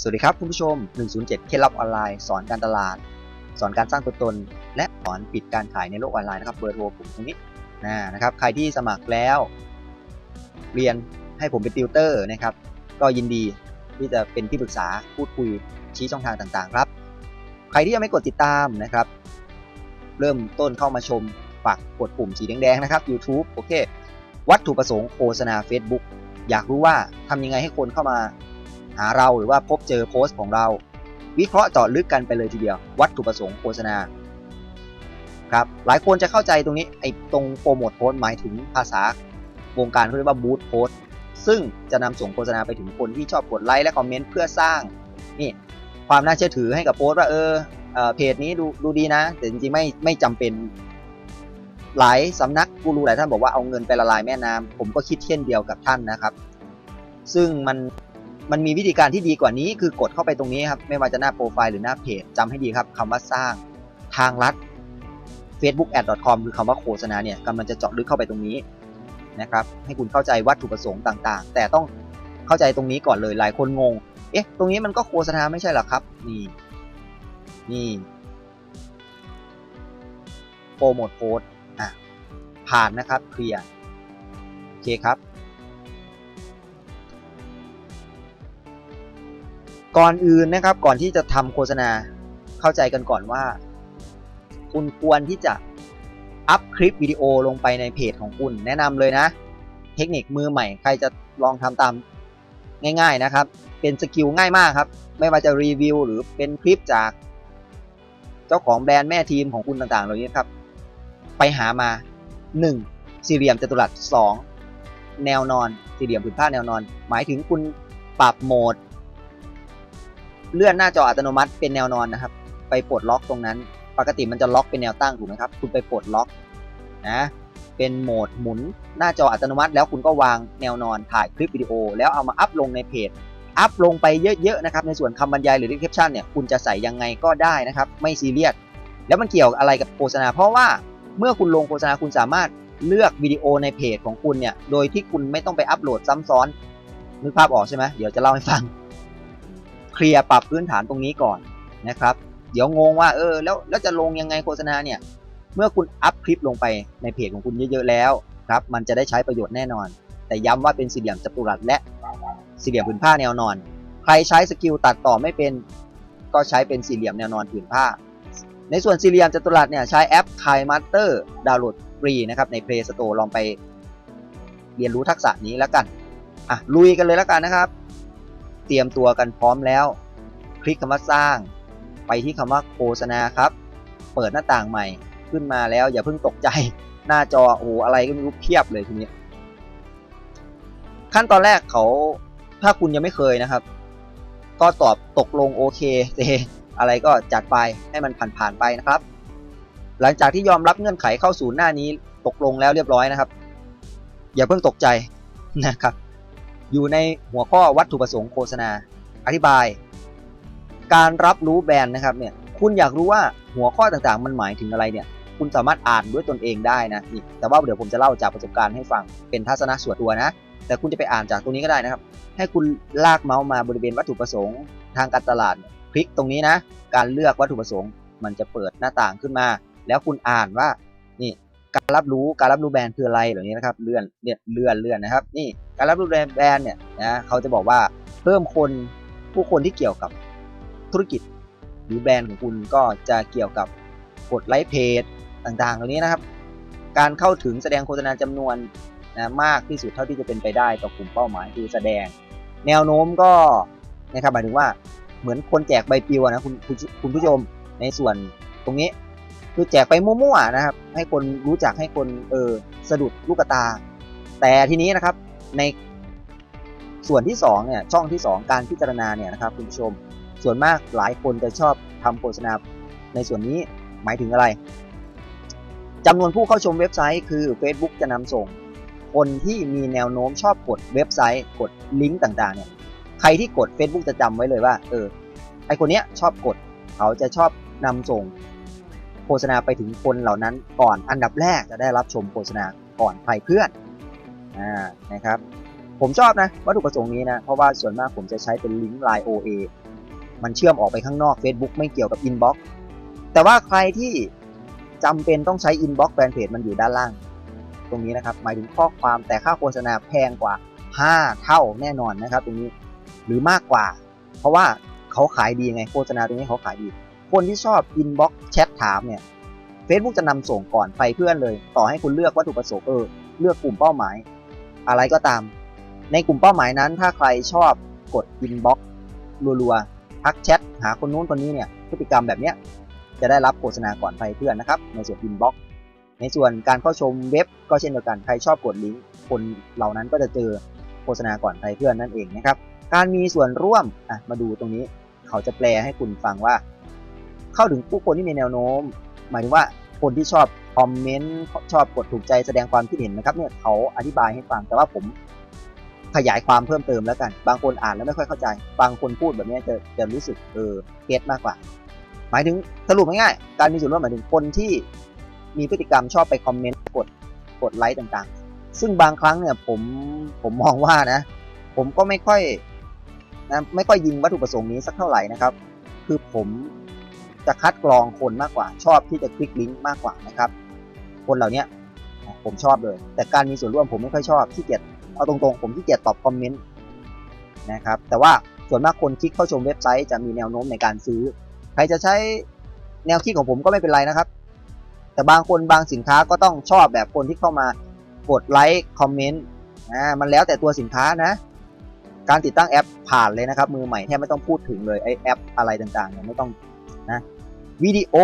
สวัสดีครับคุณผู้ชม 107 เคล็ดลับออนไลน์ สอนการตลาด สอนการสร้างตัวตน และสอนปิดการขายในโลกออนไลน์นะครับ เบอร์โทรผมตรงนี้นะนะครับ ใครที่สมัครแล้ว เรียนให้ผมเป็นติวเตอร์นะครับ ก็ยินดีที่จะเป็นที่ปรึกษาพูดคุยชี้ช่องทางต่างๆ ครับ ใครที่ยังไม่กดติดตามนะครับ เริ่มต้นเข้ามาชมฝากกดปุ่มสีแดงๆนะครับ YouTube โอเค วัตถุประสงค์โฆษณา Facebook อยากรู้ว่าทำยังไงให้คนเข้ามา หาเราหรือว่าพบเจอโพสต์ของเรา วิเคราะห์เจาะลึกกันไปเลยทีเดียว วัตถุประสงค์โฆษณาครับหลายคนจะเข้าใจตรงนี้ไอ้ตรงโปรโมทโพสต์หมายถึงภาษาวงการเขาเรียกว่าบูธโพสต์ซึ่งจะนำส่งโฆษณาไปถึงคนที่ชอบกดไลค์และคอมเมนต์เพื่อสร้างนี่ความน่าเชื่อถือให้กับโพสต์ว่าเออเอ่อเพจนี้ดูดูดีนะ แต่จริงๆไม่ไม่จำเป็นหลายสำนักกูรูหลายท่านบอกว่าเอาเงินไปละลายแม่น้ำผมก็คิดเช่นเดียวกับท่านนะครับ ซึ่งมัน มันมีวิธีการที่ดีกว่านี้คือกดเข้าไปตรงนี้ครับ ไม่ว่าจะหน้าโปรไฟล์หรือหน้าเพจจำให้ดีครับคำว่าสร้างทางลัด facebookad.com คือคำว่าโฆษณาเนี่ยกำลังจะเจาะลึกเข้าไปตรงนี้นะครับ ให้คุณเข้าใจวัตถุประสงค์ต่างๆ แต่ต้องเข้าใจตรงนี้ก่อนเลยหลายคนงง เอ๊ะ ตรงนี้มันก็โฆษณาไม่ใช่หรอครับ นี่ นี่โปรโมทโพสอะผ่านนะครับเคลียร์โอเคครับ ก่อนอื่นนะครับก่อนที่จะทำโฆษณาเข้าใจกันก่อนว่า คุณควรที่จะอัพคลิปวิดีโอลงไปในเพจของคุณ แนะนำเลยนะ เทคนิคมือใหม่ ใครจะลองทำตามง่ายๆนะครับ เป็นสกิลง่ายมากครับ ไม่ว่าจะรีวิวหรือเป็นคลิปจาก เจ้าของแบรนด์แม่ทีมของคุณต่างๆ เหล่านี้ครับ ไปหามา 1. สี่เหลี่ยมจัตุรัส 2. แนวนอน สี่เหลี่ยมผืนผ้าแนวนอน หมายถึงคุณปรับโหมด เลื่อนหน้าจออัตโนมัติเป็นแนวนอนนะครับ ไปปลดล็อกตรงนั้น ปกติมันจะล็อกเป็นแนวตั้งถูกไหมครับ คุณไปปลดล็อกนะเป็นโหมดหมุนหน้าจออัตโนมัติ แล้วคุณก็วางแนวนอนถ่ายคลิปวิดีโอ แล้วเอามาอัพลงในเพจอัพลงไปเยอะๆนะครับในส่วนคำบรรยายหรือ description เนี่ยคุณจะใส่ยังไงก็ได้นะครับ ไม่ซีเรียสแล้วมันเกี่ยวอะไรกับโฆษณา เพราะว่าเมื่อคุณลงโฆษณาคุณสามารถเลือกวิดีโอในเพจของคุณเนี่ยโดยที่คุณไม่ต้องไปอัพโหลดซ้ำซ้อนนึกภาพออกใช่ไหมเดี๋ยวจะเล่าให้ฟัง เคลียร์ปรับพื้นฐานตรงนี้ก่อนนะครับ เดี๋ยวงงว่าเออแล้วแล้วจะลงยังไงโฆษณาเนี่ย เมื่อคุณอัพคลิปลงไปในเพจของคุณเยอะๆแล้วครับมันจะได้ใช้ประโยชน์แน่นอน แต่ย้ำว่าเป็นสี่เหลี่ยมจัตุรัสและสี่เหลี่ยมผืนผ้าแนวนอน ใครใช้สกิลตัดต่อไม่เป็นก็ใช้เป็นสี่เหลี่ยมแนวนอนผืนผ้า ในส่วนสี่เหลี่ยมจัตุรัสเนี่ยใช้แอป k a i Master ดาวน์โหลดฟรีนะครับใน Play Store ลองไปเรียนรู้ทักษะนี้แล้วกันอะลุยกันเลยแล้วกันนะครับ ตรียมตัวกันพร้อมแล้ว คลิกคำว่าสร้าง ไปที่คำว่าโฆษณาครับ เปิดหน้าต่างใหม่ขึ้นมาแล้วอย่าเพิ่งตกใจหน้าจอโอ้โหอะไรก็ไม่รู้เพียบเลยทีนี้ ขั้นตอนแรกเขาถ้าคุณยังไม่เคยนะครับ ก็ตอบตกลงโอเคเจอะไรก็จัดไปให้มันผ่านๆไปนะครับ หลังจากที่ยอมรับเงื่อนไขเข้าสู่หน้านี้ตกลงแล้วเรียบร้อยนะครับ อย่าเพิ่งตกใจนะครับ อยู่ในหัวข้อวัตถุประสงค์โฆษณา อธิบาย การรับรู้แบรนด์นะครับเนี่ยคุณอยากรู้ว่าหัวข้อต่างๆ มันหมายถึงอะไรเนี่ย คุณสามารถอ่านด้วยตนเองได้นะนี่แต่ว่าเดี๋ยวผมจะเล่าจากประสบการณ์ให้ฟังเป็นทัศนะส่วนตัวนะ แต่คุณจะไปอ่านจากตรงนี้ก็ได้นะครับ ให้คุณลากเมาส์มาบริเวณวัตถุประสงค์ทางการตลาดคลิกตรงนี้นะ การเลือกวัตถุประสงค์ มันจะเปิดหน้าต่างขึ้นมา แล้วคุณอ่านว่านี่ การรับรู้การรับรู้แบรนด์คืออะไรเหล่านี้นะครับเลื่อนเนี่ยเลื่อนเลื่อนนะครับ นี่การรับรู้แบรนด์เนี่ยนะเขาจะบอกว่าเพิ่มคนผู้คนที่เกี่ยวกับธุรกิจ หรือแบรนด์ของคุณก็จะเกี่ยวกับกดไลค์เพจต่างๆเหล่านี้นะครับ การเข้าถึงแสดงโฆษณาจำนวนนะมากที่สุดเท่าที่จะเป็นไปได้ต่อกลุ่มเป้าหมายคือแสดง แนวโน้มก็นะครับหมายถึงว่าเหมือนคนแจกใบปลิวนะคุณคุณคุณผู้ชมในส่วนตรงนี้ คือแจกไปมั่วๆนะครับ ให้คนรู้จักให้คนเออสะดุดลูกตา แต่ทีนี้นะครับในส่วนที่สองเนี่ยช่องที่สองการพิจารณาเนี่ยนะครับคุณผู้ชม ส่วนมากหลายคนจะชอบทำโฆษณาในส่วนนี้หมายถึงอะไรจำนวนผู้เข้าชมเว็บไซต์คือ Facebook จะนำส่ง คนที่มีแนวโน้มชอบกดเว็บไซต์ กดลิงก์ต่างๆเนี่ยใครที่กด Facebook จะจำไว้เลยว่าเออไอคนเนี้ยชอบกดเขาจะชอบนำส่ง โฆษณาไปถึงคนเหล่านั้นก่อนอันดับแรกจะได้รับชมโฆษณาก่อนใครเพื่อนอ่านะครับผผมชอบนะวัตถุประสงค์นี้นะ เพราะว่าส่วนมากผมจะใช้เป็นลิงก์ Line OA มันเชื่อมออกไปข้างนอก Facebook ไม่เกี่ยวกับ Inbox แต่ว่าใครที่จำเป็นต้องใช้ Inbox แฟนเพจมันอยู่ด้านล่าง ตรงนี้นะครับ หมายถึงข้อความแต่ค่าโฆษณาแพงกว่า 5 เท่าแน่นอนนะครับ ตรงนี้หรือมากกว่า เพราะว่าเขาขายดีไงโฆษณาตรงนี้เขาขายดี คนที่ชอบ Inbox แชทถามเนี่ย Facebook จะนำส่งก่อนไปเพื่อนเลย ต่อให้คุณเลือกวัตถุประสงค์เออเลือกกลุ่มเป้าหมาย อะไรก็ตาม ในกลุ่มเป้าหมายนั้น ถ้าใครชอบกด Inbox รัวๆทักแชทหาคนนู้นคนนี้เนี่ยพฤติกรรมแบบเนี้ยจะได้รับโฆษณาก่อนไปเพื่อนนะครับ ในส่วน Inbox ในส่วนการเข้าชมเว็บก็เช่นเดียวกันใครชอบกดลิงก์คนเหล่านั้นก็จะเจอโฆษณาก่อนไปเพื่อนนั่นเองนะครับ การมีส่วนร่วมอะมาดูตรงนี้ เขาจะแปลให้คุณฟังว่า เข้าถึงผู้คนที่มีแนวโน้ม หมายถึงว่าคนที่ชอบคอมเมนต์ชอบกดถูกใจแสดงความคิดเห็นนะครับเนี่ยเขาอธิบายให้ฟังแต่ว่าผมขยายความเพิ่มเติมแล้วกัน บางคนอ่านแล้วไม่ค่อยเข้าใจ บางคนพูดแบบนี้จะจะรู้สึกเออเก็ตมากกว่า หมายถึงสรุปง่ายๆการมีส่วนร่วมหมายถึงคนที่มีพฤติกรรมชอบไปคอมเมนต์กดกดไลค์ต่างๆ ซึ่งบางครั้งเนี่ยผมผมมองว่านะ ผมก็ไม่ค่อยนะไม่ค่อยยิงวัตถุประสงค์นี้สักเท่าไหร่นะครับ คือผม จะคัดกรองคนมากกว่า ชอบที่จะคลิกลิงก์มากกว่านะครับ คนเหล่านี้ผมชอบเลย แต่การมีส่วนร่วมผมไม่ค่อยชอบขี้เกียจเอาตรงๆ ผมขี้เกียจตอบคอมเมนต์นะครับ แต่ว่าส่วนมากคนคลิกเข้าชมเว็บไซต์จะมีแนวโน้มในการซื้อ ใครจะใช้แนวคิดของผมก็ไม่เป็นไรนะครับ แต่บางคนบางสินค้าก็ต้องชอบแบบคนที่เข้ามากดไลค์คอมเมนต์อ่ามันแล้วแต่ตัวสินค้านะ การติดตั้งแอปผ่านเลยนะครับ มือใหม่แทบไม่ต้องพูดถึงเลยไอแอปอะไรต่างๆเนี่ยไม่ต้อง นะวิดีโอ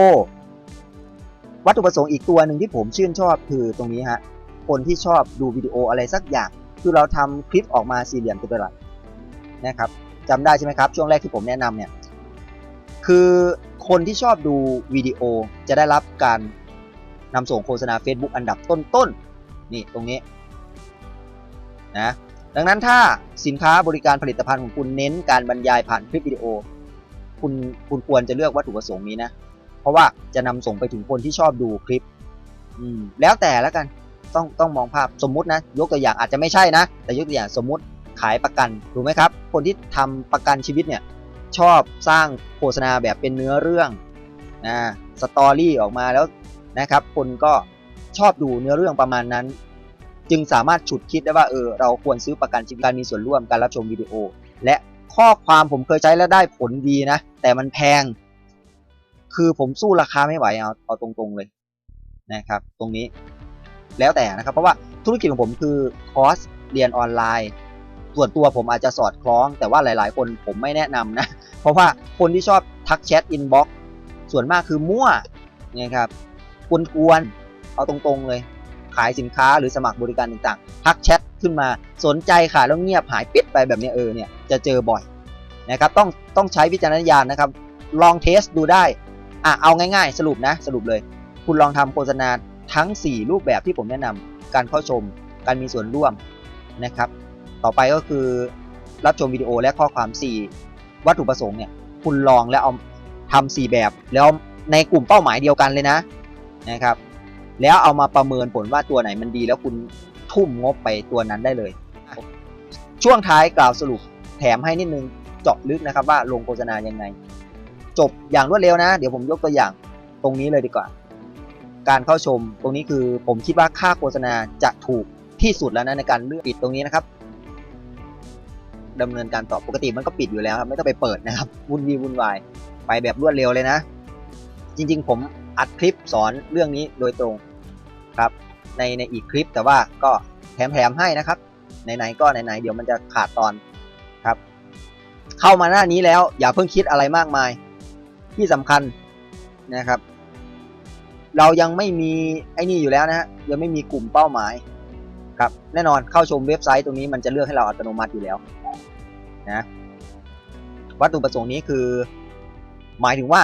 วัตถุประสงค์อีกตัวหนึ่งที่ผมชื่นชอบคือตรงนี้ฮะคนที่ชอบดูวิดีโออะไรสักอย่าง คือเราทำคลิปออกมาสี่เหลี่ยมจัตุรัสนะครับจำได้ใช่ไหมครับ ช่วงแรกที่ผมแนะนำเนี่ยคือคนที่ชอบดูวิดีโอจะได้รับการนำส่งโฆษณา Facebook อันดับต้นๆนี่ตรงนี้นะดังนั้นถ้าสินค้าบริการผลิตภัณฑ์ของคุณเน้นการบรรยายผ่านคลิปวิดีโอ คุณคุณควรจะเลือกวัตถุประสงค์นี้นะ เพราะว่าจะนำส่งไปถึงคนที่ชอบดูคลิป อืม แล้วแต่ล้วกันต้องต้องมองภาพสมมุตินะ ยกตัวอย่างอาจจะไม่ใช่นะ แต่ยกตัวอย่างสมมุติขายประกันถูกไหมครับ คนที่ทำประกันชีวิตเนี่ย ชอบสร้างโฆษณาแบบเป็นเนื้อเรื่องนะสตอรี่ออกมาแล้วนะครับ คนก็ชอบดูเนื้อเรื่องประมาณนั้น จึงสามารถฉุดคิดได้ว่าเออเราควรซื้อประกันชีวิตการมีส่วนร่วมการรับชมวิดีโอ และ ข้อความผมเคยใช้แล้วได้ผลดีนะ แต่มันแพง คือผมสู้ราคาไม่ไหวเอาเอาตรงๆเลยนะครับ ตรงนี้แล้วแต่นะครับ เพราะว่าธุรกิจของผมคือคอร์สเรียนออนไลน์ ส่วนตัวผมอาจจะสอดคล้อง แต่ว่าหลายๆ คนผมไม่แนะนำนะ เพราะว่าคนที่ชอบทักแชทอินบ็อกส่วนมากคือมั่วนะครับกวนๆเอาตรงๆเลย ขายสินค้าหรือสมัครบริการต่างๆ ทักแชท ขึ้นมาสนใจค่ะแล้วเงียบหายปิดไปแบบนี้เออเนี่ยจะเจอบ่อยนะครับต้องต้องใช้วิจารณญาณนะครับ ลองเทสดูได้อะเอาง่ายๆ สรุปนะสรุปเลย คุณลองทำโฆษณาทั้ง 4 รูปแบบที่ผมแนะนำการเข้าชมการมีส่วนร่วมนะครับ ต่อไปก็คือรับชมวิดีโอและข้อความ 4 วัตถุประสงค์เนี่ยคุณลองแล้วเอาทำ4แบบแล้วในกลุ่มเป้าหมายเดียวกันเลยนะนะครับ แล้วเอามาประเมินผลว่าตัวไหนมันดีแล้วคุณ ทุ่มงบไปตัวนั้นได้เลย ช่วงท้ายกล่าวสรุปแถมให้นิดนึงเจาะลึกนะครับว่าลงโฆษณายังไง จบอย่างรวดเร็วนะ เดี๋ยวผมยกตัวอย่างตรงนี้เลยดีกว่า การเข้าชมตรงนี้คือผมคิดว่าค่าโฆษณาจะถูกที่สุดแล้วนะในการเลือกปิดตรงนี้นะครับดำเนินการต่อปกติมันก็ปิดอยู่แล้วครับไม่ต้องไปเปิดนะครับวุ่นวีวุ่นวายไปแบบรวดเร็วเลยนะ จริง ๆ ผมอัดคลิปสอนเรื่องนี้โดยตรงครับ ในในอีกคลิปแต่ว่าก็แถมๆให้นะครับไหนๆก็ไหนๆเดี๋ยวมันจะขาดตอนครับ เข้ามาหน้านี้แล้วอย่าเพิ่งคิดอะไรมากมาย ที่สำคัญนะครับ เรายังไม่มีไอ้นี่อยู่แล้วนะฮะยังไม่มีกลุ่มเป้าหมายครับ แน่นอนเข้าชมเว็บไซต์ตรงนี้มันจะเลือกให้เราอัตโนมัติอยู่แล้วนะวัตถุประสงค์นี้คือ หมายถึงว่า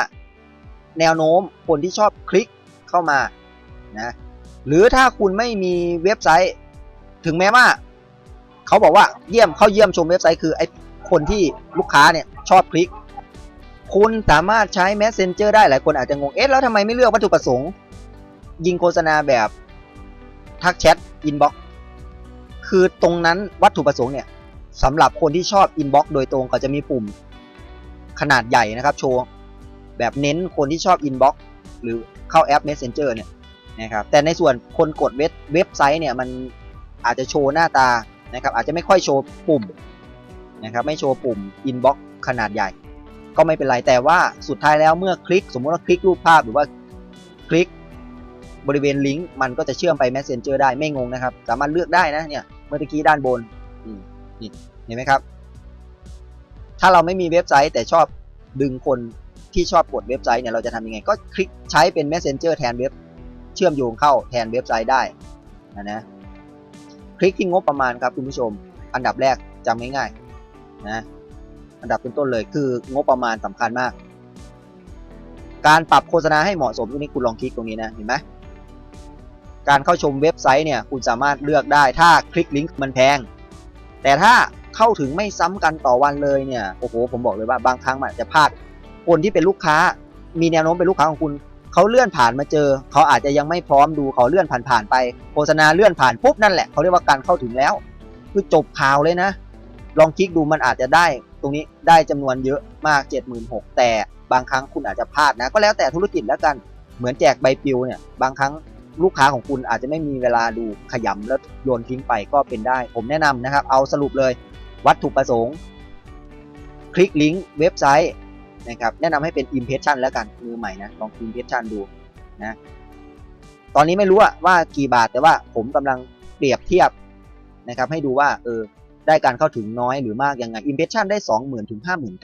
แนวโน้มคนที่ชอบคลิกเข้ามานะ หรือถ้าคุณไม่มีเว็บไซต์ ถึงแม้ว่า เขาบอกว่าเยี่ยมเข้าเยี่ยมชมเว็บไซต์คือไอคนที่ลูกค้าเนี่ยชอบคลิก คุณสามารถใช้ Messenger ได้หลายคนอาจจะงงเอ๊ะแล้วทำไมไม่เลือกวัตถุประสงค์ ยิงโฆษณาแบบทักแชทอินบ็อกคือตรงนั้นวัตถุประสงค์เนี่ยสำหรับคนที่ชอบอินบ็อกโดยตรงก็จะมีปุ่มขนาดใหญ่นะครับ โชว์ แบบเน้นคนที่ชอบอินบ็อกหรือเข้าแอป Messenger เนี่ย นะครับแต่ในส่วนคนกดเว็บเว็บไซต์เนี่ยมันอาจจะโชว์หน้าตานะครับอาจจะไม่ค่อยโชว์ปุ่มนะครับไม่โชว์ปุ่มอินบ็อกขนาดใหญ่ ก็ไม่เป็นไรแต่ว่าสุดท้ายแล้วเมื่อคลิก สมมติว่าคลิกรูปภาพหรือว่าคลิกบริเวณลิงก์มันก็จะเชื่อมไป Messenger ได้ไม่งงนะครับ สามารถเลือกได้นะเนี่ยเมื่อกี้ด้านบนนี่นี่เห็นไหมครับ ถ้าเราไม่มีเว็บไซต์แต่ชอบดึงคนที่ชอบกดเว็บไซต์เนี่ยเราจะทำยังไง ก็คลิกใช้เป็น Messenger แทนเว็บ เชื่อมโยงเข้าแทนเว็บไซต์ได้นะนะคลิกที่งบประมาณครับคุณผู้ชม อันดับแรกจำง่ายๆนะอันดับต้นๆเลยคืองบประมาณสำคัญมาก การปรับโฆษณาให้เหมาะสมตรงนี้คุณลองคลิกตรงนี้นะเห็นไหมการเข้าชมเว็บไซต์เนี่ยคุณสามารถเลือกได้ถ้าคลิกลิงก์มันแพง แต่ถ้าเข้าถึงไม่ซ้ำกันต่อวันเลยเนี่ยโอ้โหผมบอกเลยว่าบางครั้งมันจะพลาดคนที่เป็นลูกค้า มีแนวโน้มเป็นลูกค้าของคุณ เขาเลื่อนผ่านมาเจอ เขาอาจจะยังไม่พร้อมดูเขาเลื่อนผ่านๆไป โฆษณาเลื่อนผ่านปุ๊บนั่นแหละเขาเรียกว่าการเข้าถึงแล้ว คือจบข่าวเลยนะ ลองคลิกดูมันอาจจะได้ตรงนี้ได้จำนวนเยอะมาก 76,000แต่บางครั้งคุณอาจจะพลาดนะ ก็แล้วแต่ธุรกิจแล้วกันเหมือนแจกใบปลิวเนี่ยบางครั้งลูกค้าของคุณอาจจะไม่มีเวลาดูขยำแล้วโยนทิ้งไปก็เป็นได้ ผมแนะนำนะครับ เอาสรุปเลย วัตถุประสงค์ คลิกลิงก์เว็บไซต์ นะครับแนะนำให้เป็น Impression แล้วกันมือใหม่นะลอง Impression ดูนะตอนนี้ไม่รู้ว่ากี่บาทแต่ว่าผมกำลังเปรียบเทียบนะครับให้ดูว่าเออได้การเข้าถึงน้อยหรือมากยังไง Impression ได้ 20,000ถึง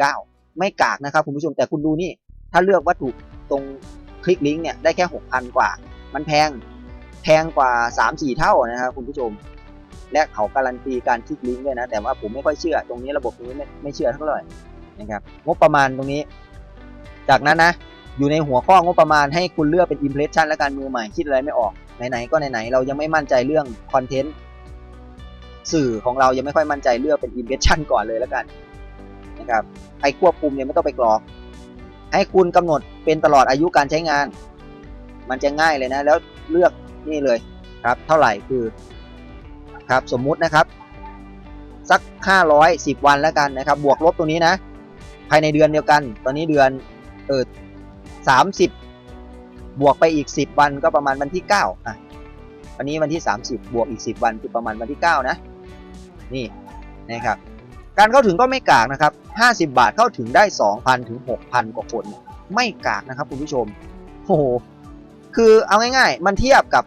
59,000 ไม่กากนะครับคุณผู้ชมแต่คุณดูนี่ถ้าเลือกวัตถุตรงคลิกลิงก์เนี่ยได้แค่ 6,000 กว่า มันแพงแพงกว่า 3-4 เท่านะครับคุณผู้ชม และเขาการันตีการคลิกลิงก์ด้วยนะ แต่ว่าผมไม่ค่อยเชื่อ ตรงนี้ระบบนี้ไม่ไม่เชื่อเท่าไหร่ นะครับงบประมาณตรงนี้ จากนั้นนะอยู่ในหัวข้องบประมาณให้คุณเลือกเป็น Impression และการมือใหม่คิดอะไรไม่ออกไหนๆก็ไหนๆเรายังไม่มั่นใจเรื่องคอนเทนต์สื่อของเรายังไม่ค่อยมั่นใจเลือกเป็น impression ก่อนเลยแล้วกันนะครับไอ้ควบคุมเนี่ยไม่ต้องไปกรอก ให้คุณกำหนดเป็นตลอดอายุการใช้งาน มันจะง่ายเลยนะ แล้วเลือกนี่เลยครับ เท่าไหร่คือครับสมมุตินะครับ สัก 510 วันแล้วกันนะครับ บวกลบตรงนี้นะ ภายในเดือนเดียวกัน ตอนนี้เดือนเออ30บวกไปอีก10วันก็ประมาณวันที่9อะวันนี้วันที่30บวกอีก10วันคือประมาณวันที่9นะ นี่นะครับ การเข้าถึงก็ไม่กากนะครับ50บาทเข้าถึงได้2,000ถึง6,000กว่าคน ไม่กากนะครับคุณผู้ชมโอ้โหคือเอาง่ายๆ มันเทียบกับ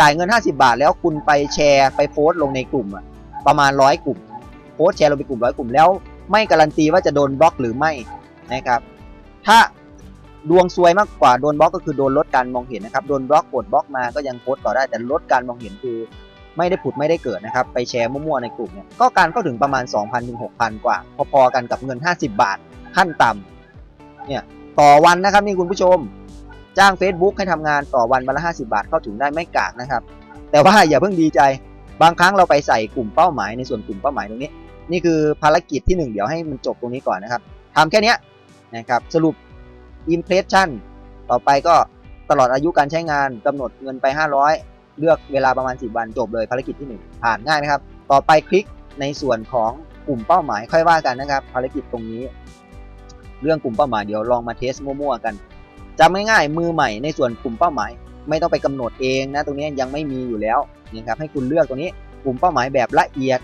จ่ายเงิน 50 บาท แล้วคุณไปแชร์ไปโพสต์ลงในกลุ่มอะประมาณ100กลุ่ม โพสต์แชร์ลงไปกลุ่ม100กลุ่มแล้ว ไม่การันตีว่าจะโดนบล็อกหรือไม่นะครับ ถ้าดวงซวยมากกว่าโดนบล็อกก็คือโดนลดการมองเห็นนะครับ โดนบล็อกกดบล็อกมาก็ยังโพสต์ต่อได้แต่ลดการมองเห็นคือไม่ได้ผุดไม่ได้เกิดนะครับ ไปแชร์มั่วๆในกลุ่มเนี่ยก็การเข้าถึงประมาณ 2,000ถึง6,000 กว่า พอๆกันกับเงิน 50 บาทขั้นต่ำเนี่ยต่อวันนะครับนี่คุณผู้ชม จ้าง Facebook ให้ทำงานต่อวันวันละ 50 บาทเข้าถึงได้ไม่กากนะครับ แต่ว่าอย่าเพิ่งดีใจ บางครั้งเราไปใส่กลุ่มเป้าหมายในส่วนกลุ่มเป้าหมายตรงนี้ นี่คือภารกิจที่หนึ่งเดี๋ยวให้มันจบตรงนี้ก่อนนะครับทำแค่นี้นะครับสรุป impression ต่อไปก็ตลอดอายุการใช้งานกำหนดเงินไป 500 เลือกเวลาประมาณ 10 วันจบเลยภารกิจที่ 1 ผ่านง่ายนะครับ ต่อไปคลิกในส่วนของกลุ่มเป้าหมายค่อยว่ากันนะครับ ภารกิจตรงนี้ เรื่องกลุ่มเป้าหมายเดี๋ยวลองมาเทสมั่วๆกันจำง่ายๆมือใหม่ในส่วนกลุ่มเป้าหมาย ไม่ต้องไปกำหนดเองนะตรงนี้ยังไม่มีอยู่แล้วนะครับให้คุณเลือกตรงนี้กลุ่มเป้าหมายแบบละเอียด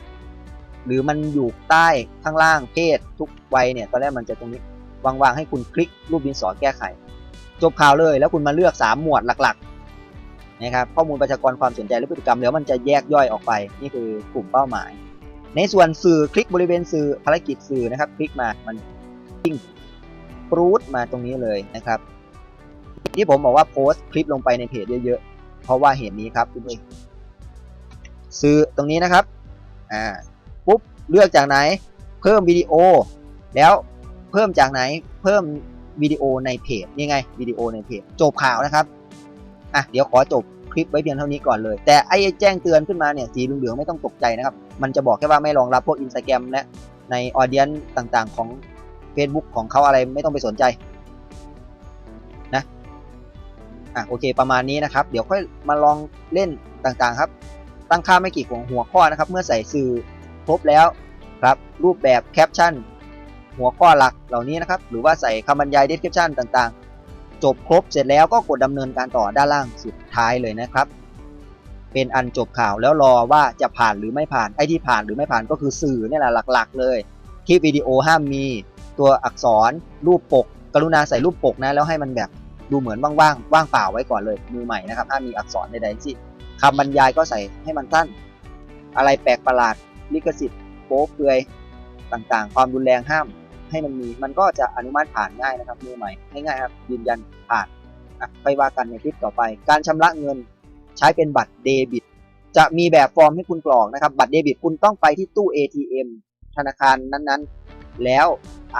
หรือมันอยู่ใต้ข้างล่างเพศทุกวัยเนี่ยตอนแรกมันจะตรงนี้วางๆให้คุณคลิกรูปดินสอแก้ไข จบข่าวเลยแล้วคุณมาเลือก 3 หมวดหลักๆนะครับข้อมูลประชากรความสนใจและพฤติกรรมแล้วมันจะแยกย่อยออกไป นี่คือกลุ่มเป้าหมาย ในส่วนสื่อคลิกบริเวณสื่อภารกิจสื่อนะครับ คลิกมามันปิ้งปรูดมาตรงนี้เลยนะครับ ที่ผมบอกว่าโพสต์คลิปลงไปในเพจเยอะๆเพราะว่าเหตุนี้ครับคุณผู้ชมสื่อตรงนี้นะครับอ่า เลือกจากไหน เพิ่มวิดีโอ แล้วเพิ่มจากไหน เพิ่มวิดีโอในเพจนี่ไงวิดีโอในเพจจบข่าวนะครับอะเดี๋ยวขอจบคลิปไว้เพียงเท่านี้ก่อนเลย แต่ไอ้แจ้งเตือนขึ้นมาเนี่ยสีเหลืองๆไม่ต้องตกใจนะครับ มันจะบอกแค่ว่าไม่รองรับพวก Instagram และในออเดียนต่างๆของ Facebook ของเขาอะไรไม่ต้องไปสนใจนะอะโอเคประมาณนี้นะครับ เดี๋ยวค่อยมาลองเล่นต่างๆครับ ตั้งค่าไม่กี่ของหัวข้อนะครับ เมื่อใส่สื่อ ครบแล้วครับรูปแบบแคปชั่นหัวข้อหลักเหล่านี้นะครับ หรือว่าใส่คำบรรยาย description ต่างๆ จบครบเสร็จแล้วก็กดดำเนินการต่อด้านล่างสุดท้ายเลยนะครับ เป็นอันจบข่าวแล้วรอว่าจะผ่านหรือไม่ผ่านไอ้ที่ผ่านหรือไม่ผ่านก็คือสื่อนี่แหละหลักๆ เลยคลิปวิดีโอห้ามมีตัวอักษรรูปปก กรุณาใส่รูปปกนะแล้วให้มันแบบดูเหมือนว่างๆว่างเปล่าไว้ก่อนเลยมือใหม่นะครับห้ามมีอักษรใดๆที่คำบรรยายก็ใส่ให้มันสั้น อะไรแปลกประหลาด ลิขสิทธิ์โป๊เปลือยต่างๆ ความรุนแรงห้าม ให้มันมีมันก็จะอนุมัติผ่านง่ายนะครับมือใหม่ง่ายๆครับยืนยันผ่านไปว่ากันในคลิปต่อไป การชำระเงินใช้เป็นบัตรเดบิต จะมีแบบฟอร์มให้คุณกรอกนะครับ บัตรเดบิตคุณต้องไปที่ตู้ ATM ธนาคารนั้นๆ แล้ว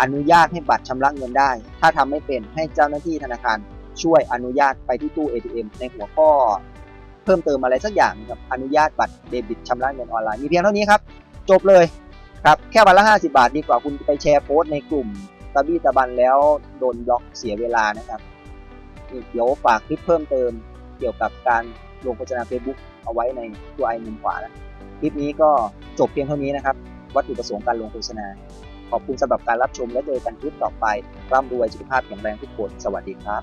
อนุญาตให้บัตรชำระเงินได้ ถ้าทำไม่เป็นให้เจ้าหน้าที่ธนาคารช่วยอนุญาตไปที่ตู้ ATM ในหัวข้อ เพิ่มเติมอะไรสักอย่างนะครับอนุญาตบัตรเดบิตชำระเงินออนไลน์มีเพียงเท่านี้ครับ จบเลยครับแค่วันละ 50 บาท ดีกว่าคุณไปแชร์โพสต์ในกลุ่มตะบี้ตะบันแล้วโดนบล็อกเสียเวลานะครับเดี๋ยวฝากคลิปเพิ่มเติมเกี่ยวกับการลงโฆษณา Facebook เอาไว้ในตัวไอมุมขวานะคลิปนี้ก็จบเพียงเท่านี้นะครับ วัตถุประสงค์การลงโฆษณา ขอบคุณสำหรับการรับชมและเจอกันคลิปต่อไปร่ำรวยสุขภาพแข็งแรงทุกคน สวัสดีครับ